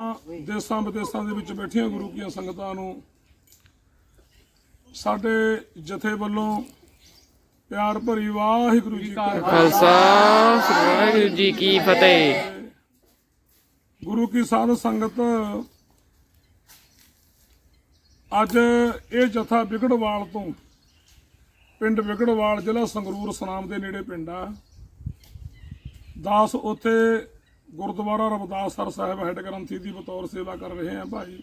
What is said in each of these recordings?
ਦੇਸਾਂ ਵਿਦੇਸਾਂ ਦੇ ਵਿੱਚ ਬੈਠੀਆਂ ਗੁਰੂ ਕੀਆਂ ਸੰਗਤਾਂ ਨੂੰ ਸਾਡੇ ਜਥੇ ਵੱਲੋਂ ਪਿਆਰ ਭਰੀ ਵਾਹਿਗੁਰੂ ਜੀ ਕਾ ਖਾਲਸਾ ਸ੍ਰੀ ਵਾਹਿਗੁਰੂ ਜੀ ਕੀ ਫਤਿਹ। ਗੁਰੂ ਕੀ ਸਾਧ ਸੰਗਤ ਅੱਜ ਇਹ ਜਥਾ ਵਿਗੜਵਾਲ ਤੋਂ ਪਿੰਡ ਵਿਗੜਵਾਲ ਜ਼ਿਲ੍ਹਾ ਸੰਗਰੂਰ ਸਨਾਮ ਦੇ ਨੇੜੇ ਪਿੰਡ ਆ। ਦਾਸ ਉੱਥੇ ਗੁਰਦੁਆਰਾ ਰਵਿਦਾਸਰ ਸਾਹਿਬ ਹੈੱਡ ਗ੍ਰੰਥੀ ਦੀ ਬਤੌਰ ਸੇਵਾ ਕਰ ਰਹੇ ਆ ਭਾਈ।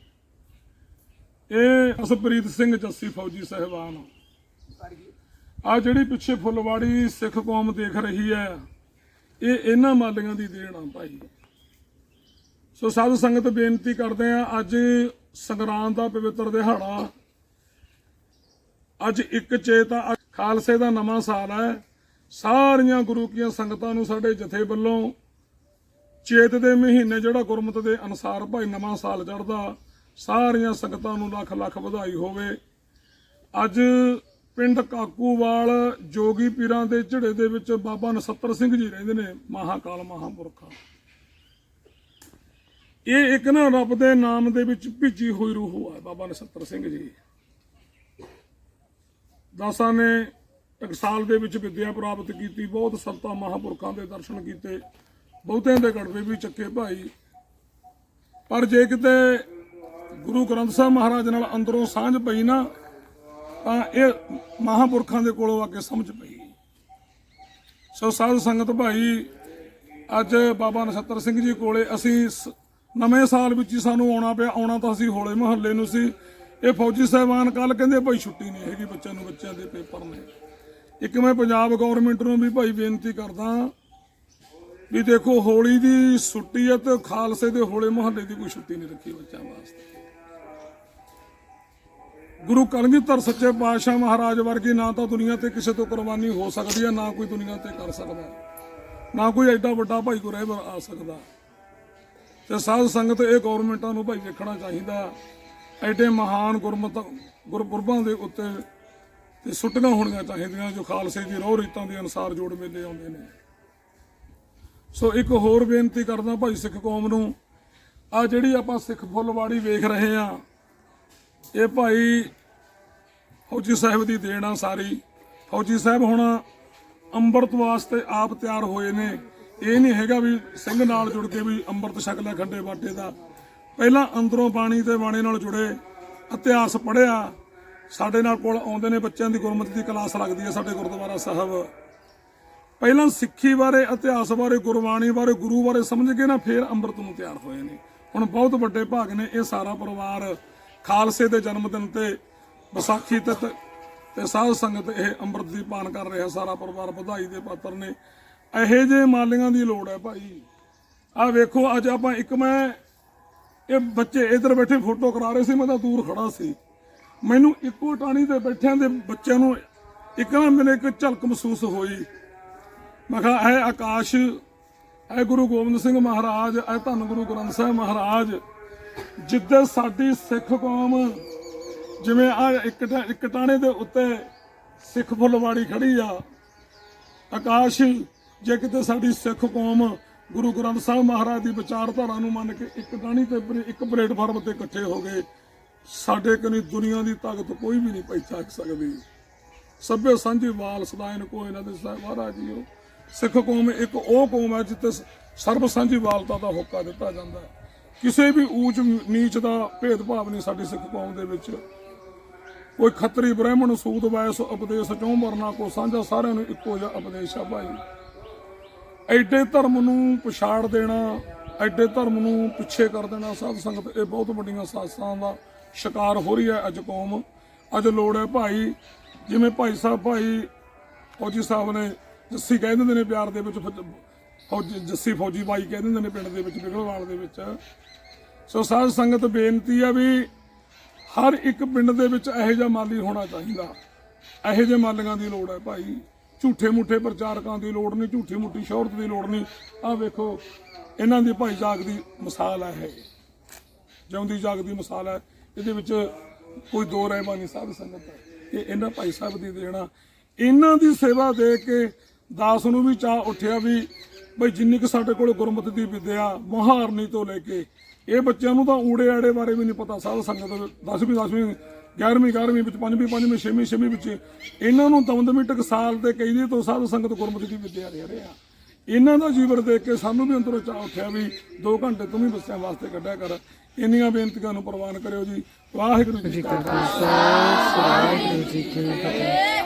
ਇਹ ਅਸਪ੍ਰੀਤ ਸਿੰਘ ਜੱਸੀ ਫੌਜੀ ਸਹਿਬਾਨ। ਆ ਜਿਹੜੀ ਪਿੱਛੇ ਫੁੱਲਵਾੜੀ ਸਿੱਖ ਕੌਮ ਦੇਖ ਰਹੀ ਹੈ, ਇਹ ਇਹਨਾਂ ਮਾਲੀਆਂ ਦੀ ਦੇਣ ਆ ਭਾਈ। ਸੋ ਸਾਧ ਸੰਗਤ ਬੇਨਤੀ ਕਰਦੇ ਆ, ਅੱਜ ਸੰਗਰਾਂਦ ਦਾ ਪਵਿੱਤਰ ਦਿਹਾੜਾ। ਅੱਜ ਇੱਕ ਚੇਤਾ, ਅੱਜ ਖਾਲਸੇ ਦਾ ਨਵਾਂ ਸਾਲ ਹੈ। ਸਾਰੀਆਂ ਗੁਰੂ ਕੀਆਂ ਸੰਗਤਾਂ ਨੂੰ ਸਾਡੇ ਜਥੇ ਵੱਲੋਂ ਚੇਤ ਦੇ ਮਹੀਨੇ ਜਿਹੜਾ ਗੁਰਮਤ ਦੇ ਅਨੁਸਾਰ ਭਾਈ ਨਵਾਂ ਸਾਲ ਚੜਦਾ ਸਾਰੀਆਂ ਸੰਗਤਾਂ ਨੂੰ ਲੱਖ ਲੱਖ ਵਧਾਈ ਹੋਵੇ। ਅੱਜ ਪਿੰਡ ਕਾਕੂਵਾਲ ਜੋਗੀ ਪੀਰਾਂ ਦੇ ਝੜੇ ਦੇ ਵਿੱਚ ਬਾਬਾ ਨਸੱਤਰ ਸਿੰਘ ਜੀ ਰਹਿੰਦੇ ਨੇ, ਮਹਾਕਾਲ ਮਹਾਪੁਰਖਾ। ਇਹ ਇੱਕ ਨਾ ਰੱਬ ਦੇ ਨਾਮ ਦੇ ਵਿੱਚ ਭਿੱਜੀ ਹੋਈ ਰੂਹ ਹੈ ਬਾਬਾ ਨਸੱਤਰ ਸਿੰਘ ਜੀ। ਦਾਸਾਂ ਨੇ ਟਕਸਾਲ ਦੇ ਵਿੱਚ ਵਿੱਦਿਆ ਪ੍ਰਾਪਤ ਕੀਤੀ, ਬਹੁਤ ਸੰਤਾਂ ਮਹਾਪੁਰਖਾਂ ਦੇ ਦਰਸ਼ਨ ਕੀਤੇ। ਬਹੁਤਿਆਂ ਦੇ ਗੜਵੇ ਵੀ ਚੱਕੇ ਭਾਈ। ਪਰ ਜੇ ਕਿਤੇ ਗੁਰੂ ਗ੍ਰੰਥ ਸਾਹਿਬ ਮਹਾਰਾਜ ਨਾਲ ਅੰਦਰੋਂ ਸਾਂਝ ਪਈ ਨਾ, ਤਾਂ ਇਹ ਮਹਾਪੁਰਖਾਂ ਦੇ ਕੋਲੋਂ ਆ ਕੇ ਸਮਝ ਪਈ। ਸੋ ਸਾਧ ਸੰਗਤ ਭਾਈ, ਅੱਜ ਬਾਬਾ ਨਛੱਤਰ ਸਿੰਘ ਜੀ ਕੋਲੇ ਅਸੀਂ ਸ- ਨਵੇਂ ਸਾਲ ਵਿੱਚ ਹੀ ਸਾਨੂੰ ਆਉਣਾ ਪਿਆ। ਆਉਣਾ ਤਾਂ ਅਸੀਂ ਹੋਲੇ ਮਹੱਲੇ ਨੂੰ ਸੀ। ਇਹ ਫੌਜੀ ਸਾਹਿਬਾਨ ਕੱਲ ਕਹਿੰਦੇ ਭਾਈ ਛੁੱਟੀ ਨਹੀਂ ਹੈਗੀ ਬੱਚਿਆਂ ਨੂੰ, ਬੱਚਿਆਂ ਦੇ ਪੇਪਰ ਨੇ। ਇੱਕ ਮੈਂ ਪੰਜਾਬ ਗਵਰਨਮੈਂਟ ਨੂੰ ਵੀ ਭਾਈ ਬੇਨਤੀ ਕਰਦਾ ਵੀ ਦੇਖੋ ਹੋਲੀ ਦੀ ਛੁੱਟੀ ਹੈ ਤੇ ਖਾਲਸੇ ਦੇ ਹੋਲੇ ਮਹੱਲੇ ਦੀ ਕੋਈ ਛੁੱਟੀ ਨਹੀਂ ਰੱਖੀ ਬੱਚਿਆਂ ਵਾਸਤੇ। ਗੁਰੂ ਕਲਗੀਧਰ ਸੱਚੇ ਪਾਤਸ਼ਾਹ ਮਹਾਰਾਜ ਵਰਗੀ ਨਾ ਤਾਂ ਦੁਨੀਆ ਤੇ ਕਿਸੇ ਤੋਂ ਕੁਰਬਾਨੀ ਹੋ ਸਕਦੀ ਹੈ ਨਾ ਕੋਈ ਦੁਨੀਆ ਤੇ ਕਰ ਸਕਦਾ। ਨਾ ਕੋਈ ਐਡਾ ਵੱਡਾ ਭਾਈ ਕੋ ਰਹਿਬਰ ਆ ਸਕਦਾ। ਤੇ ਸਾਧ ਸੰਗਤ ਇਹ ਗਵਰਨਮੈਂਟਾਂ ਨੂੰ ਭਾਈ ਦੇਖਣਾ ਚਾਹੀਦਾ। ਐਡੇ ਮਹਾਨ ਗੁਰਮਤ ਗੁਰਪੁਰਬਾਂ ਦੇ ਉੱਤੇ ਤੇ ਸੁੱਟੀਆਂ ਹੋਣੀਆਂ ਚਾਹੀਦੀਆਂ ਜੋ ਖਾਲਸੇ ਦੀ ਰੋਹ ਰੀਤਾਂ ਦੇ ਅਨੁਸਾਰ ਜੋੜ ਮੇਲੇ ਆਉਂਦੇ ਨੇ। ਸੋ ਇੱਕ ਹੋਰ ਬੇਨਤੀ ਕਰਦਾ ਭਾਈ ਸਿੱਖ ਕੌਮ ਨੂੰ ਆ ਜਿਹੜੀ ਆਪਾਂ ਸਿੱਖ ਫੁੱਲਵਾੜੀ ਵੇਖ ਰਹੇ ਆ ਇਹ ਭਾਈ ਫੌਜੀ ਸਾਹਿਬ ਦੀ ਦੇਣ ਆ ਸਾਰੀ। ਫੌਜੀ ਸਾਹਿਬ ਹੁਣ ਅੰਮ੍ਰਿਤ ਵਾਸਤੇ ਆਪ ਤਿਆਰ ਹੋਏ ਨੇ। ਇਹ ਨਹੀਂ ਹੈਗਾ ਵੀ ਸਿੰਘ ਨਾਲ ਜੁੜ ਕੇ ਵੀ ਅੰਮ੍ਰਿਤ ਛਕ ਲੈ ਖੰਡੇ ਬਾਟੇ ਦਾ। ਪਹਿਲਾਂ ਅੰਦਰੋਂ ਬਾਣੀ ਤੇ ਬਾਣੀ ਨਾਲ ਜੁੜੇ, ਇਤਿਹਾਸ ਪੜ੍ਹਿਆ। ਸਾਡੇ ਨਾਲ ਕੋਲ ਆਉਂਦੇ ਨੇ ਬੱਚਿਆਂ ਦੀ ਗੁਰਮਤਿ ਦੀ ਕਲਾਸ ਲੱਗਦੀ ਹੈ ਸਾਡੇ ਗੁਰਦੁਆਰਾ ਸਾਹਿਬ। ਪਹਿਲਾਂ ਸਿੱਖੀ ਬਾਰੇ, ਇਤਿਹਾਸ ਬਾਰੇ, ਗੁਰਬਾਣੀ ਬਾਰੇ, ਗੁਰੂ ਬਾਰੇ ਸਮਝ ਕੇ ਨਾ ਫਿਰ ਅੰਮ੍ਰਿਤ ਨੂੰ ਤਿਆਰ ਹੋਏ ਨੇ। ਹੁਣ ਬਹੁਤ ਵੱਡੇ ਭਾਗ ਨੇ, ਇਹ ਸਾਰਾ ਪਰਿਵਾਰ ਖਾਲਸੇ ਦੇ ਜਨਮ ਦਿਨ ਤੇ ਵਿਸਾਖੀ ਤੇ ਤੇ- ਤੇ ਸਾਧ ਸੰਗਤ ਇਹ ਅੰਮ੍ਰਿਤ ਦੀ ਪਾਨ ਕਰ ਰਿਹਾ, ਸਾਰਾ ਪਰਿਵਾਰ ਵਧਾਈ ਦੇ ਪਾਤਰ ਨੇ। ਇਹੋ ਜਿਹੇ ਮਾਲੀਆਂ ਦੀ ਲੋੜ ਹੈ ਭਾਈ। ਆਹ ਵੇਖੋ, ਅੱਜ ਆਪਾਂ ਇੱਕ ਮੈਂ, ਇਹ ਬੱਚੇ ਇਧਰ ਬੈਠੇ ਫੋਟੋ ਕਰਾ ਰਹੇ ਸੀ, ਮੈਂ ਤਾਂ ਦੂਰ ਖੜਾ ਸੀ। ਮੈਨੂੰ ਇੱਕੋ ਟਾਣੀ ਤੇ ਬੈਠਿਆਂ ਦੇ ਬੱਚਿਆਂ ਨੂੰ ਇੱਕ ਨਾ ਮੈਨੂੰ ਇੱਕ ਝਲਕ ਮਹਿਸੂਸ ਹੋਈ। ਮੈਂ ਕਿਹਾ, ਇਹ ਆਕਾਸ਼, ਇਹ ਗੁਰੂ ਗੋਬਿੰਦ ਸਿੰਘ ਮਹਾਰਾਜ, ਇਹ ਧੰਨ ਗੁਰੂ ਗ੍ਰੰਥ ਸਾਹਿਬ ਮਹਾਰਾਜ, ਜਿੱਦੇ ਸਾਡੀ ਸਿੱਖ ਕੌਮ ਜਿਵੇਂ ਆ ਇੱਕ ਟਾ- ਟਾਣੇ ਦੇ ਉੱਤੇ ਸਿੱਖ ਫੁੱਲਵਾੜੀ ਖੜੀ ਆ, ਆਕਾਸ਼, ਜੇ ਕਿਤੇ ਸਾਡੀ ਸਿੱਖ ਕੌਮ ਗੁਰੂ ਗ੍ਰੰਥ ਸਾਹਿਬ ਮਹਾਰਾਜ ਦੀ ਵਿਚਾਰਧਾਰਾ ਨੂੰ ਮੰਨ ਕੇ ਇੱਕ ਟਾਣੀ ਤੇ ਪਰੇ- ਇੱਕ ਪਲੇਟਫਾਰਮ ਤੇ ਇਕੱਠੇ ਹੋ ਗਏ, ਸਾਡੇ ਕਨੀ ਦੁਨੀਆ ਦੀ ਤਾਕਤ ਕੋਈ ਵੀ ਨਹੀਂ ਪਹਿਚਾਨ ਸਕਦੀ। ਸਭੇ ਸਾਂਝੀ ਵਾਲ ਸਦਾਇਨ ਕੋ ਇਹਨਾਂ ਦੇ ਸਾਹਿਬ, ਮਹਾਰਾਜ ਜੀਓ। ਸਿੱਖ ਕੌਮ ਇੱਕ ਉਹ ਕੌਮ ਹੈ ਜਿੱਥੇ ਸਰਬ ਸਾਂਝੀ ਵਾਲਤਾ ਦਾ ਹੋਕਾ ਦਿੱਤਾ ਜਾਂਦਾ ਹੈ। ਕਿਸੇ ਵੀ ਊਚ ਨੀਚ ਦਾ ਭੇਦਭਾਵ ਨਹੀਂ ਸਾਡੀ ਸਿੱਖ ਕੌਮ ਦੇ ਵਿੱਚ। ਕੋਈ ਖੱਤਰੀ ਬ੍ਰਾਹਮਣ ਸੂਦ ਵੈਸ, ਉਪਦੇਸ਼ ਚੋਂ ਮਰਨਾ ਕੋ ਸਾਂਝਾ ਸਾਰਿਆਂ ਨੂੰ ਇੱਕੋ ਜਿਹਾ ਉਪਦੇਸ਼ ਆ ਭਾਈ। ਐਡੇ ਧਰਮ ਨੂੰ ਪਛਾੜ ਦੇਣਾ, ਐਡੇ ਧਰਮ ਨੂੰ ਪਿੱਛੇ ਕਰ ਦੇਣਾ ਸਾਧ ਸੰਗਤ, ਇਹ ਬਹੁਤ ਵੱਡੀਆਂ ਸਾਸਾਂ ਦਾ ਸ਼ਿਕਾਰ ਹੋ ਰਹੀ ਹੈ ਅੱਜ ਕੌਮ। ਅੱਜ ਲੋੜ ਹੈ ਭਾਈ, ਜਿਵੇਂ ਭਾਈ ਸਾਹਿਬ, ਭਾਈ ਫੌਜੀ ਸਾਹਿਬ ਨੇ ਜੱਸੀ ਕਹਿ ਦਿੰਦੇ ਨੇ ਪਿਆਰ ਦੇ ਵਿੱਚ ਫੌਜੀ ਜੱਸੀ ਫੌਜੀ ਬਾਈ ਕਹਿ ਦਿੰਦੇ ਨੇ ਪਿੰਡ ਦੇ ਵਿੱਚ ਬਿਗੜਵਾਲ ਦੇ ਵਿੱਚ। ਸੋ ਸਾਧ ਸੰਗਤ ਬੇਨਤੀ ਆ ਵੀ ਹਰ ਇੱਕ ਪਿੰਡ ਦੇ ਵਿੱਚ ਇਹੋ ਜਿਹਾ ਮਾਲੀ ਹੋਣਾ ਚਾਹੀਦਾ। ਇਹੋ ਜਿਹੇ ਮਾਲੀਆਂ ਦੀ ਲੋੜ ਹੈ ਭਾਈ। ਝੂਠੇ ਮੁੱਠੇ ਪ੍ਰਚਾਰਕਾਂ ਦੀ ਲੋੜ ਨਹੀਂ, ਝੂਠੀ ਮੁੱਠੀ ਸ਼ੌਹਰਤ ਦੀ ਲੋੜ ਨਹੀਂ। ਆਹ ਵੇਖੋ, ਇਹਨਾਂ ਦੀ ਭਾਈ ਜਾਗ ਦੀ ਮਿਸਾਲ ਹੈ ਜਿਉਂਦੀ ਜਾਗ ਦੀ ਮਿਸਾਲ ਹੈ। ਇਹਦੇ ਵਿੱਚ ਕੋਈ ਦੋ ਰਹਿਮਾ ਸਾਹਿਬ ਸੰਗਤ ਹੈ। ਇਹ ਇਹਨਾਂ ਭਾਈ ਸਾਹਿਬ ਦੀ ਦੇਣਾ ਇਹਨਾਂ ਦੀ ਸੇਵਾ ਦੇ ਕੇ ਦਾਸ ਨੂੰ ਵੀ ਚਾਹ ਉੱਠਿਆ ਵੀ ਬਈ ਜਿੰਨੀ ਕੁ ਸਾਡੇ ਕੋਲ ਗੁਰਮਤਿ ਦੀ ਵਿਦਿਆ ਮੁਹਾਰਨੀ ਤੋਂ ਲੈ ਕੇ ਇਹ ਬੱਚਿਆਂ ਨੂੰ ਤਾਂ ਊੜੇ ਆੜੇ ਬਾਰੇ ਵੀ ਨਹੀਂ ਪਤਾ ਸਾਧ ਸੰਗਤ 10ਵੀਂ 10ਵੀਂ 11ਵੀਂ 11ਵੀਂ ਵਿੱਚ 5ਵੀਂ 5ਵੀਂ 6ਵੀਂ 6ਵੀਂ ਵਿੱਚ ਇਹਨਾਂ ਨੂੰ ਦਮਦਮੀ ਟਕਸਾਲ ਤੇ ਕਈ ਦੇ ਤੋਂ ਸਾਧ ਸੰਗਤ ਗੁਰਮੁਖੀ ਦੀ ਵਿਦਿਆ ਦੇ ਰਹੇ। ਆ ਇਹਨਾਂ ਦਾ ਜੀਵਨ ਦੇਖ ਕੇ ਸਾਨੂੰ ਵੀ ਅੰਦਰੋਂ ਚਾਹ ਉੱਠਿਆ ਵੀ 2 ਘੰਟੇ ਤੂੰ ਵੀ ਬੱਚਿਆਂ ਵਾਸਤੇ ਕੱਢਿਆ ਕਰ। ਇੰਨੀਆਂ ਬੇਨਤੀਆਂ ਨੂੰ ਪ੍ਰਵਾਨ ਕਰਿਓ ਜੀ। ਵਾਹਿਗੁਰੂ ਜੀ ਕਾ ਖਾਲਸਾ ਵਾਹਿਗੁਰੂ ਜੀ ਕੀ ਫਤਿਹ।